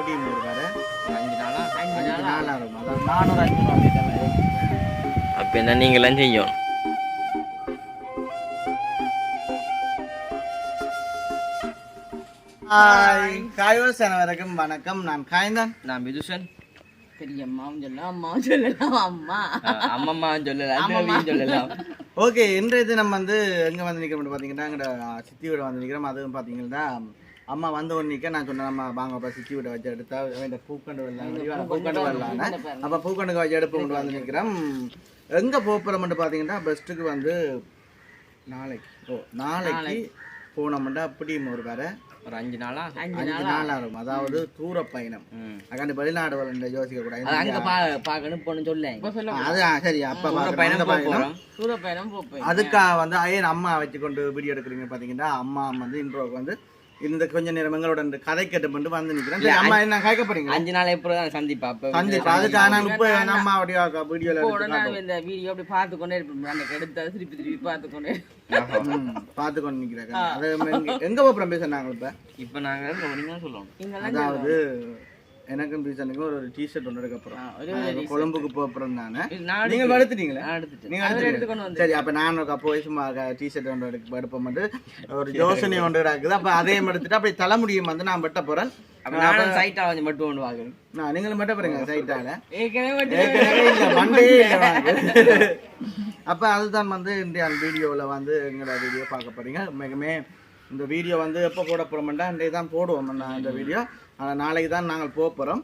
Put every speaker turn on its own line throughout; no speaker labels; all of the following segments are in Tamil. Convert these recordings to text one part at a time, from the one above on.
அப்படி கடை
ஒரு அஞ்சு நாளா
அஞ்சு
அஞ்சு
நாளா
நாள் ஆகும் அதாவது நானூறு அஞ்சூறு வரும்
அப்போ என்ன நீங்களாம் செய்யணும்?
ஹாய் வணக்கம். நான் காய்ந்தான்.
நான் விதுஷன்
பெரிய அம்மாவும் சொல்லலாம் அம்மாவும் சொல்லலாம் அம்மா.
அம்மம்மா சொல்லலாம்
ஆமாம்மா.
தேவியும் சொல்லலாம்
ஓகே இன்றைய தினம் வந்து எங்கே வந்து நிற்கிறோம் பார்த்தீங்கன்னா எங்களோட சித்தி வீடு வந்து நிற்கிறோம் அதுவும் பார்த்தீங்கன்னா அம்மா வந்த நிற்க நான் சொன்னேன் அம்மா வாங்கப்பா சித்தி வீட்டை வச்சு எடுத்தா இந்த பூக்கண்டு வரலாம் பூக்கண்டு வரலான்னு அப்போ பூக்கண்டுக்கு வச்சு எடுப்பு கொண்டு வந்து நிற்கிறோம் எங்கே போகிறோம்னு பார்த்தீங்கன்னா பெஸ்ட்டுக்கு வந்து நாளைக்கு. ஓ நாளைக்கு போனோம்னா அப்படி ஒரு வேற.
ஒரு அஞ்சு நாளா?
அஞ்சு நாளா
ஆகும் அதாவது தூர பயணம் அக்காண்டு வெளிநாடு வரல யோசிக்க
அங்க
கூடாது
பா பார்க்கணும் போன்னு சொல்லேன்.
இப்ப சொல்ல
அது சரி அப்போ
தூர பயணம்
பயணம் போப்பேன்
அதுக்காக வந்து ஏன் அம்மா வச்சு கொண்டு வீடியோ எடுக்கிறீங்க பார்த்தீங்கன்னா அம்மா வந்து இன்ட்ரோக்கு வந்து இந்த கொஞ்ச நேரம் எங்களோட கதை கேட்டு பண்ணிட்டு வந்து நிற்கிறேன் சரி அம்மா என்ன கேட்க போறீங்க?
அஞ்சு நாள் எப்போ தான் சந்திப்பா? அப்போ
கண்டிப்பா அதுக்காக நான் இப்போ நம்ம அப்படியே வீடியோல
உடனே இந்த வீடியோ அப்படி பார்த்து கொண்டே இருப்போம் அன்னைக்கு எடுத்தா திருப்பி திருப்பி பார்த்து கொண்டே
பார்த்து கொண்டு நிற்கிறேன் அது எங்க- போகிறோம் பேசுனாங்க இப்போ?
இப்போ சொல்லணும்
நீங்களாம்
அதாவது எனக்கும் பீசனுக்கும் ஒரு டிஷர்ட் ஒன்று எடுக்க போகிறோம் கொழும்புக்கு போகிறோம் நான். நீங்கள் எடுத்துட்டீங்களா
நான் எடுத்துட்டேன்.
நீங்க
எடுத்து
எடுத்துட்டீங்க
கொண்டு வந்து
சரி அப்ப நான் ஒரு போய் சும்மா டிஷர்ட் ஒன்று எடுக்க எடுப்போம் வந்து ஒரு யோசனை ஒன்று இருக்குது. அப்ப அதையும் எடுத்துட்டு அப்படி தலைமுடியும் வந்து நான் வெட்ட போறேன்.
அப்போ நானும் சைட்டாக வந்து மட்டும் ஒன்று வாங்கணும்
நான் நீங்களும் சைட்டால?
மட்டும்
இல்ல. வாங்க. அப்ப அதுதான் வந்து இந்த வீடியோல வந்து எங்களோட வீடியோ பார்க்க போறீங்க. மிகமே இந்த வீடியோ வந்து எப்போ போட போறோம்னா இன்றைய தான் போடுவோம் இந்த வீடியோ. நாளைக்கு தான் நாங்கள் போக போகிறோம்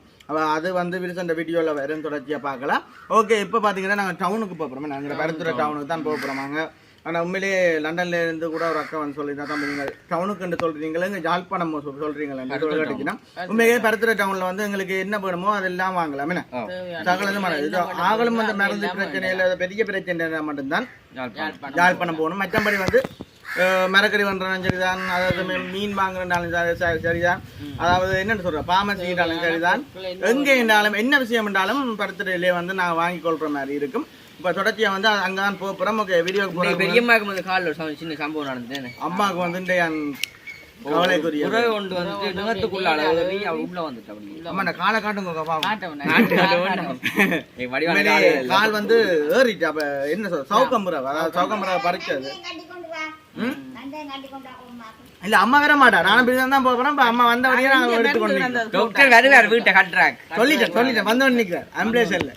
அது வந்து விரிச இந்த வீடியோவில் வெறும் தொடர்ச்சியாக பார்க்கலாம். ஓகே இப்போ பார்த்தீங்கன்னா நாங்கள் டவுனுக்கு போக போகிறோம் நாங்கள் பருத்துறை டவுனுக்கு தான் போக போகிறோம் நாங்கள் ஆனால் உண்மையிலேயே லண்டன்ல இருந்து கூட ஒரு அக்கா வந்து சொல்லி தான் நீங்கள் டவுனுக்கு சொல்கிறீங்களே இங்கே ஜாழ்ப்பாணம் சொல் சொல்கிறீங்களா சொல்லி கேட்டுச்சுன்னா உண்மையிலேயே பருத்துறை டவுனில் வந்து எங்களுக்கு என்ன வேணுமோ அதெல்லாம் வாங்கலாம். என்ன? சகலது மரம் இது ஆகலும் அந்த மருந்து பிரச்சனை இல்லை அது பெரிய பிரச்சனை மட்டும்தான்.
யாழ்ப்பாணம்
போகணும். மற்றபடி வந்து மரக்கறி பண்ணுறாலும் சரிதான். அதாவது மீன் வாங்குறனாலும் சரி- சரிதான். அதாவது என்னன்னு சொல்ற பாமசிட்டாலும் சரிதான். எங்கே இருந்தாலும் என்ன விஷயம் என்றாலும் பருத்திரையிலே வந்து நான் வாங்கி கொள்ற மாதிரி இருக்கும். இப்போ தொடர்ச்சியா வந்து அங்கே தான் போகிறோம் ஓகே வீடியோக்கு போகிறோம்
பெரியம்மாவுக்கு வந்து காலில் சின்ன சம்பவம் நடந்தது
அம்மாவுக்கு வந்து கவலைக்குரிய
உறவு கொண்டு வந்து நிலத்துக்குள்ள உள்ள வந்துட்டு அப்படி.
அம்மா நான் காலை காட்டுங்க வந்து ஏறிட்டு அப்ப என்ன சொல்ற சவுக்கம்புறா அதாவது சவுக்கம்புறா பறிச்சது. இல்ல அம்மா வர மாட்டா. நானும் பிரிதான் தான் போறேன். இப்ப அம்மா வந்த வழியே நாங்க எடுத்து கொண்டு நிக்கிறோம்.
டாக்டர் வருவார் வீட்டை கட்டுறாங்க.
சொல்லிட்டேன் சொல்லிட்டேன். வந்தவன் நிக்கிறேன். ஆம்புலன்ஸ்ல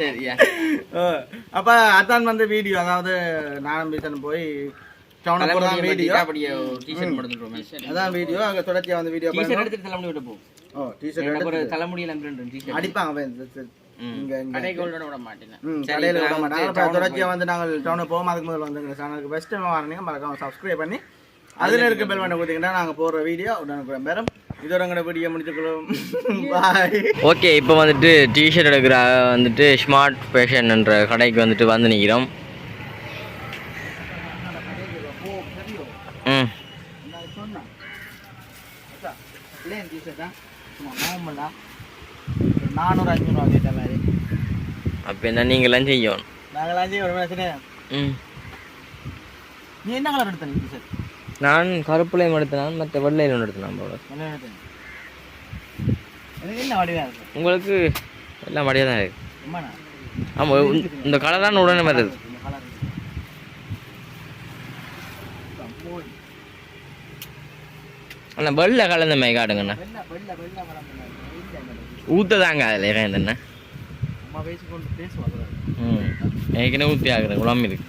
சரியா.
அப்ப அதான் வந்து வீடியோ அதாவது நானும் போய் வீடியோ
அப்படியே டிஷர்ட் போட்டுருவோம்
அதான் வீடியோ அங்க தொடர்ச்சியா வந்து வீடியோ
டிஷர்ட் எடுத்துட்டு தலைமுடி விட்டு போ
ஓ டிஷர்ட்
எனக்கு ஒரு
எடுத்து
தலைமுடியில ரெண்டு டிஷர்ட்
அடிப்பாங்க
உள்ள விட மாட்டேன்
ம்,
சரி,
கடையில
இப்ப
விட
நாங்க
மாட்டாங்க
வந்து
நாங்கள் டவுனுக்கு போவோம் அதுக்கு முதல்ல வந்து எங்க சேனலுக்கு. பெஸ்ட் வரணுங்க மறக்காம சப்ஸ்கிரைப் பண்ணி அதுல இருக்க பெல் பண்ண கொடுத்தீங்கன்னா நாங்க போடுற வீடியோ உடனே பேரும் இதோட எங்களோட வீடியோ முடிச்சுக்கிறோம் பாய்
ஓகே இப்போ வந்துட்டு டிஷர்ட் எடுக்கிற வந்துட்டு ஸ்மார்ட் ஃபேஷன் என்ற கடைக்கு வந்துட்டு வந்து நிற்கிறோம் ம்
பிளேன் டிஷர்ட்டா சும்மா நார்மலா நானூறு அஞ்சூறுவா கேட்ட மாதிரி.
அப்போ என்ன நீங்களாம் செய்யணும்.
நாங்களாம் செய்ய ஒரு பிரச்சனை
ம்.
நீ என்ன கலர் எடுத்த நீ டிஷர்ட்
நான் கருப்புலையும் எடுத்தேன் மற்ற வெள்ளையிலும் எடுத்தேன் போல.
என்ன எடுத்த எனக்கு என்ன வடிவா இருக்கு?
உங்களுக்கு எல்லாம் மடியாக தான் இருக்கு. ஆமாம் இந்த கலர் தான் உடனே வருது. ஆனால் வெள்ளை கலந்த மாதிரி காட்டுங்கண்ணா.
வெள்ளை வெள்ளை வெள்ளை கலர் இல்லை
ஊற்ற தாங்க அதில். இறங்க என்ன ம். ஏற்கனவே ஊற்றி ஆகுறேன் குழம்பு இருக்கு.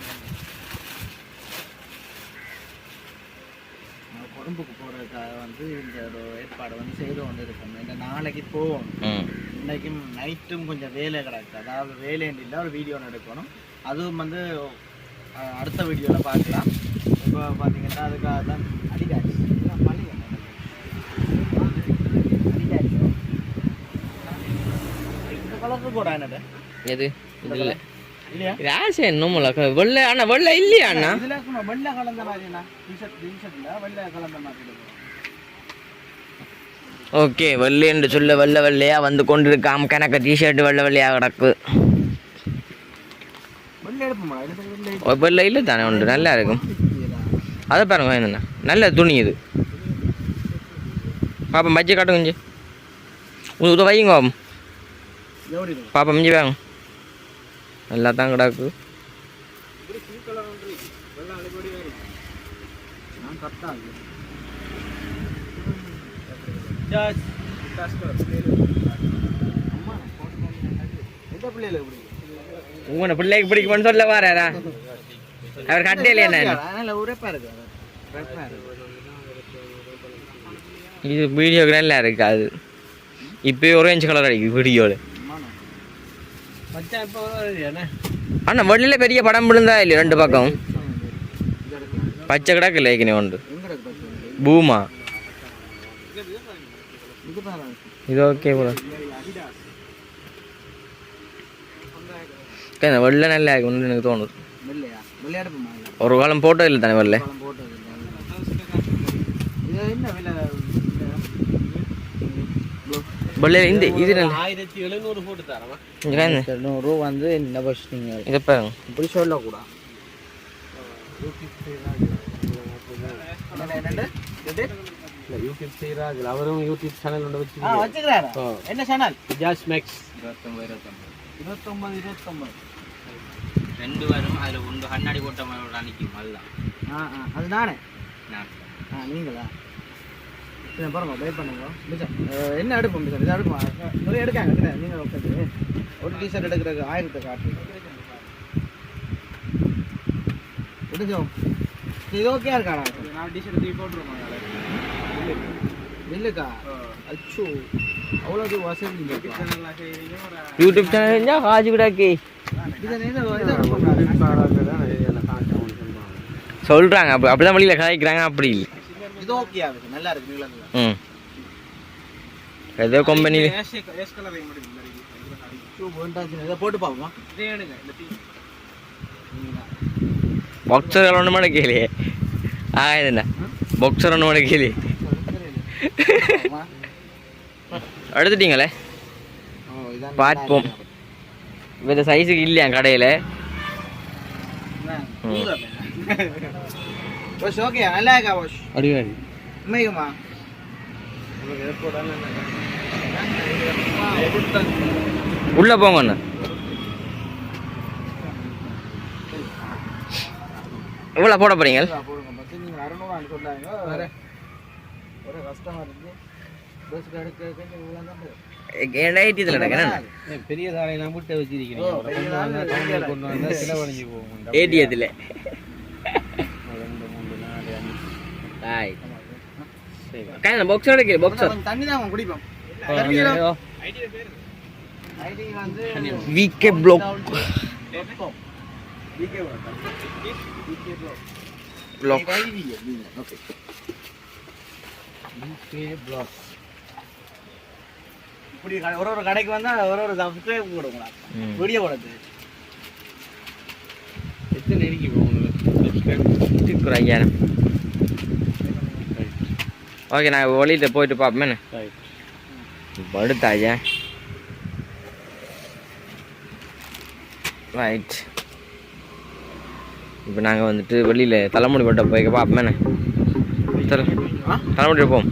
நான் கொழும்புக்கு போகிறதுக்காக வந்து இந்த ஒரு ஏற்பாடு வந்து செய்து கொண்டு இருக்கோம் இந்த நாளைக்கு போவோம்
ம்.
இன்னைக்கும் நைட்டும் கொஞ்சம் வேலை கிடக்கு. அதாவது வேலைன்னு இல்லை ஒரு வீடியோ எடுக்கணும். அதுவும் வந்து அடுத்த வீடியோவில் பார்க்கலாம். இப்போ பார்த்தீங்கன்னா அதுக்காக தான் அடிக்காச்சு இதெல்லாம் பழி என்ன? அடிக்காச்சு. கூட என்னது?
எது? இது இல்லை ஆசை இன்னும் வெள்ளை அண்ணா வெள்ளை இல்லையா அண்ணா?
வெள்ளை கலந்த மாதிரி.
ஓகே வெள்ளை என்று சொல்ல வெள்ளை வெள்ளையா வந்து கொண்டிருக்காம. கணக்கு டிஷர்ட் வெள்ளை வெள்ளையா கிடக்கு.
வெள்ளை
இல்லை தானே உண்டு நல்லா இருக்கும். அதை பாருங்க என்னண்ணா நல்ல துணி இது. பாப்பா பஜ்ஜி காட்டுங்க கொஞ்சம். உத வைங்க வாங்க நல்லா தான் கிடக்கு உங்களோட பிள்ளைக்கு பிடிக்கும்னு சொல்ல வாராரா அவர் கட்டையில என்ன
உரைப்பா இருக்கு
இது வீடியோக்கு நல்லா இருக்காது இப்போ orange கலர் அடிக்குது வீடியோவில் அண்ணா வெளியில் பெரிய படம் விழுந்தா இல்லையா ரெண்டு பக்கம்? பச்சை கிடக்கு லேக்கினே உண்டு பூமா.
இது
ஓகே ப்ரோ. வெளில நல்லா ஒன்று எனக்கு தோணுது. ஒரு காலம் போட்டோ இல்லை தானே வெளில வெளில இந்த இது
ஆயிரத்தி எழுநூறு போட்டு தரமா.
நூறுரூவா வந்து என்ன பஸ் நீங்கள்
இதை பாருங்க
இப்படி சொல்லக்கூடாது
யூடியூப் செய்யறாங்க அவரும் யூடியூப் சேனல் ஒன்று
வச்சுக்கிறாரா என்ன சேனல்
ஜாஸ் மேக்ஸ்
இருபத்தொம்பது இருபத்தொம்பது
ரெண்டு வரும் அதில் ஒன்று கண்ணாடி போட்ட மாதிரி அன்னைக்கு அதுதான்
ஆ ஆ அது நானே ஆ நீங்களா சரி பாருங்க வெயிட் பண்ணுங்க. மிச்சம் என்ன எடுப்போம் மிச்சம் இதை எடுப்போம் நிறைய எடுக்காங்க கிட்ட. நீங்கள் உட்காந்து ஒரு டிஷர்ட் எடுக்கிறதுக்கு ஆயிரத்தை காட்டு எடுக்கும் இது ஓகே இருக்காடா?
நான் டிஷர்ட் தூக்கி போட்டுருவோம்
இல்லைக்கா. அச்சோ அவ்வளோ வசதி.
யூடியூப் சேனல் செஞ்சா காஜு கிடாக்கி
இதை இதை இதை.
சொல்கிறாங்க அப்படி அப்படிதான் வழியில் கதைக்கிறாங்க அப்படி இல்லை.
இது ஓகே ஆகுது நல்லா இருக்கு நீளத்துல
ம் ஏதோ கம்பெனி
எஸ் கலர்
அச்சோ, வேண்டாம் இதை போட்டு பார்ப்போம்
ಬಾಕ್ಸರ್ ಒನ್ ಮಾಡಕ್ಕೇಳಿ ಆಯ್ತಣ್ಣ ಬಾಕ್ಸರ್ ஒன்று ಮಾಡಕ್ಕೇಳಿ எடுத்துட்டீங்களே
ஓ இதான்
பார்ப்போம் இந்த சைஸுக்கு இல்லையா கடையில்
வாஷ் ஓகே நல்லா இருக்கா வாஷ்
அடிவாடி
உண்மைக்குமா
உள்ளே போங்க அண்ணா எவ்வளோ போட என்ன
பெரிய தாலையெல்லாம் விட்டு
ஓ,
வச்சிருக்கிறீங்க
பெரிய
கொண்டு வந்தா
தாலை,
தமிழ்ல
பெரிய
கொண்டு வந்தா செலவழிஞ்சு போகும்
ஏடிஎத்தில்
ரெண்டு மூணு நாலு
காய் பாக்ஸர் எடுக்கல பாக்ஸர்
கொஞ்சம் தண்ணி தான் குடிப்போம்.
ஐயோ.
ஐடி வந்து
UK block block
okay
UK block.
இப்படி கடை- ஒரு ஒரு கடைக்கு வந்தா ஒரு ஒரு சப்ஸ்கிரைப் போடுங்களா
ம்.
வீடியோ போடுறது.
எத்தனை இருக்கு இப்போ உங்களுக்கு
ஐயாயிரம். ஓகே நான் வெளியிட்ட போயிட்டு பார்ப்பேன்
Right.
படுத்தா ஐயா ரைட் இப்போ நாங்கள் வந்துட்டு வெளியில் தலைமுடி போட்ட போய் பார்ப்போமே தலை தலைமுடி போம்